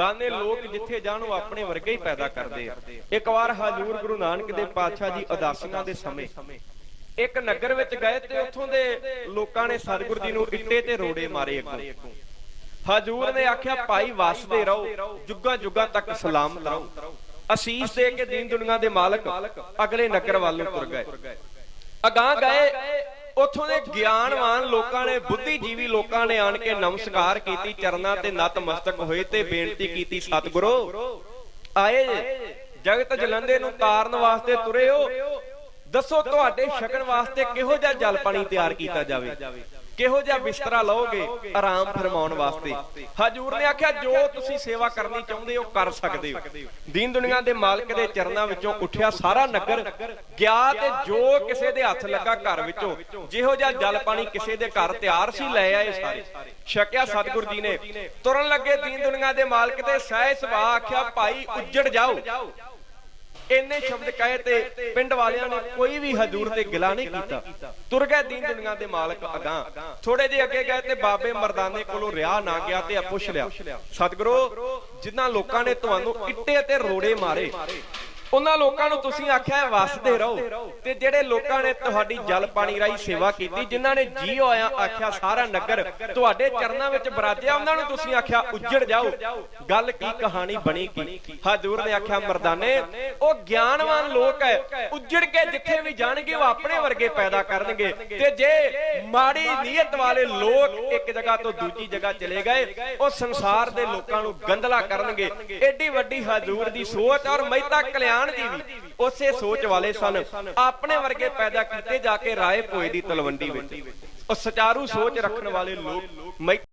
ਦਾਨੇ ਲੋਕ ਜਿੱਥੇ ਜਾਣ ਉਹ ਆਪਣੇ ਵਰਗੇ ਹੀ ਪੈਦਾ ਕਰਦੇ ਆ। ਇੱਕ ਵਾਰ ਹਜੂਰ ਗੁਰੂ ਨਾਨਕ ਦੇ ਪਾਤਸ਼ਾਹ ਜੀ ਉਦਾਸੀਆਂ ਦੇ ਸਮੇਂ ਇੱਕ ਨਗਰ ਵਿੱਚ ਗਏ ਤੇ ਉੱਥੋਂ ਦੇ ਲੋਕਾਂ ਨੇ ਸਤਿਗੁਰੂ ਜੀ ਨੂੰ ਇੱਟੇ ਤੇ ਰੋੜੇ ਮਾਰੇ ਅੱਗੋਂ। ਹਜੂਰ ਨੇ ਆਖਿਆ, ਭਾਈ, ਵਸਦੇ ਰਹੋ, ਜੁੱਗਾ ਜੁੱਗਾ ਤੱਕ ਸਲਾਮ ਲਾਓ ਅਸੀਸ ਦੇ ਕੇ ਦੀਨ ਦੁਨੀਆ ਦੇ ਮਾਲਕ ਅਗਲੇ ਨਗਰ ਵੱਲ ਤੁਰ ਗਏ। ਅਗਾਹ ਗਏ ਉੱਥੋਂ ਦੇ ਗਿਆਨਵਾਨ ਲੋਕਾਂ ਨੇ ਬੁੱਧੀਜੀਵੀ ਲੋਕਾਂ ਨੇ ਆਣ ਕੇ ਨਮਸਕਾਰ ਕੀਤੀ ਚਰਨਾਂ ਤੇ ਨਤਮਸਤਕ ਹੋਏ ਤੇ ਬੇਨਤੀ ਕੀਤੀ ਸਤਿਗੁਰੂ। ਆਏ ਜਗਤ ਜਲੰਦੇ ਨੂੰ ਤਾਰਨ ਵਾਸਤੇ ਤੁਰੇ ਹੋ। ਦੱਸੋ ਤੁਹਾਡੇ ਛਕਣ ਵਾਸਤੇ ਕਿਹੋ ਜਿਹਾ ਜਲ ਪਾਣੀ ਤਿਆਰ ਕੀਤਾ ਜਾਵੇ? ਕਿਹੋ ਜਿਹਾ ਬਿਸਤਰਾ ਲਓਗੇ ਆਰਾਮ ਫਰਮਾਉਣ ਵਾਸਤੇ? ਹਜੂਰ ਨੇ ਆਖਿਆ ਜੋ ਤੁਸੀਂ ਸੇਵਾ ਕਰਨੀ ਚਾਹੁੰਦੇ ਹੋ ਕਰ ਸਕਦੇ ਹੋ। ਦੀਨ ਦੁਨੀਆ ਦੇ ਮਾਲਕ ਦੇ ਚਰਨਾਂ ਵਿੱਚੋਂ ਉੱਠਿਆ ਸਾਰਾ ਨਗਰ ਗਿਆ ਤੇ ਜੋ ਕਿਸੇ ਦੇ ਹੱਥ ਲੱਗਾ ਘਰ ਵਿੱਚੋਂ ਜਿਹੋ ਜਿਹਾ ਜਲ ਪਾਣੀ ਕਿਸੇ ਦੇ ਘਰ ਤਿਆਰ ਸੀ ਲੈ ਆਏ ਸਾਰੇ। ਛਕਿਆ ਸਤਿਗੁਰ ਜੀ ਨੇ। ਤੁਰਨ ਲੱਗੇ ਦੀਨ ਦੁਨੀਆ ਦੇ ਮਾਲਕ ਤੇ ਸਹਿ ਸੁਭਾ ਆਖਿਆ ਭਾਈ ਉੱਜੜ ਜਾਓ ਇੰਨੇ ਸ਼ਬਦ ਕਹੇ ਤੇ ਪਿੰਡ ਵਾਲਿਆਂ ਨੇ ਕੋਈ ਵੀ ਹਜੂਰ ਤੇ ਗਿਲਾ ਨਹੀਂ ਕੀਤਾ। ਤੁਰ ਗਏ ਦੀਨ ਦੁਨੀਆ ਦੇ ਮਾਲਕ ਅਗਾਂ ਥੋੜੇ ਜਿਹੇ ਅੱਗੇ ਗਏ ਤੇ ਬਾਬੇ ਮਰਦਾਨੇ ਕੋਲੋਂ ਰਿਆ ਨਾ ਗਿਆ ਤੇ ਆ ਪੁੱਛ ਲਿਆ। ਸਤਿਗੁਰੂ, ਜਿਨ੍ਹਾਂ ਲੋਕਾਂ ਨੇ ਤੁਹਾਨੂੰ ਇੱਟੇ ਤੇ ਰੋੜੇ ਮਾਰੇ ਉਹਨਾਂ ਲੋਕਾਂ ਨੂੰ ਤੁਸੀਂ ਆਖਿਆ ਵਸਦੇ ਰਹੋ। ਤੇ ਜਿਹੜੇ ਲੋਕਾਂ ਨੇ ਤੁਹਾਡੀ ਜਲ ਪਾਣੀ ਰਾਈ ਸੇਵਾ ਕੀਤੀ, ਜਿਨ੍ਹਾਂ ਨੇ ਜੀ ਹੋਇਆ ਆਖਿਆ, ਸਾਰਾ ਨਗਰ ਤੁਹਾਡੇ ਚਰਨਾਂ ਵਿੱਚ ਬਰਾਜਿਆ, ਉਹਨਾਂ ਨੂੰ ਤੁਸੀਂ ਆਖਿਆ, ਉੱਜੜ ਜਾਓ। ਗੱਲ ਕੀ ਕਹਾਣੀ ਬਣੀ ਕੀ? ਹਜੂਰ ਨੇ ਆਖਿਆ, ਮਰਦਾਨੇ, ਉਹ ਗਿਆਨਵਾਨ ਲੋਕ ਹੈ। ਉੱਜੜ ਕੇ ਜਿੱਥੇ ਵੀ ਜਾਣਗੇ, ਉਹ ਆਪਣੇ ਵਰਗੇ ਪੈਦਾ ਕਰਨਗੇ। ਤੇ ਜੇ ਮਾੜੀ ਨੀਅਤ ਵਾਲੇ ਲੋਕ ਇੱਕ ਜਗ੍ਹਾ ਤੋਂ ਦੂਜੀ ਜਗ੍ਹਾ ਚਲੇ ਗਏ, ਉਹ ਸੰਸਾਰ ਦੇ ਲੋਕਾਂ ਨੂੰ ਗੰਦਲਾ ਕਰਨਗੇ। ਏਡੀ ਵੱਡੀ ਹਜੂਰ ਦੀ ਸੋਚ ਔਰ ਮਹਿਤਾ ਕਲਿਆਣ ਜੀ ਵੀ ਉਸੇ ਸੋਚ ਵਾਲੇ ਸਨ। ਆਪਣੇ ਵਰਗੇ ਪੈਦਾ ਕੀਤੇ ਜਾ ਕੇ ਰਾਏ ਭੋਏ ਦੀ ਤਲਵੰਡੀ ਵਿੱਚ। ਉਹ ਸਚਾਰੂ ਸੋਚ ਰੱਖਣ ਵਾਲੇ ਲੋਕ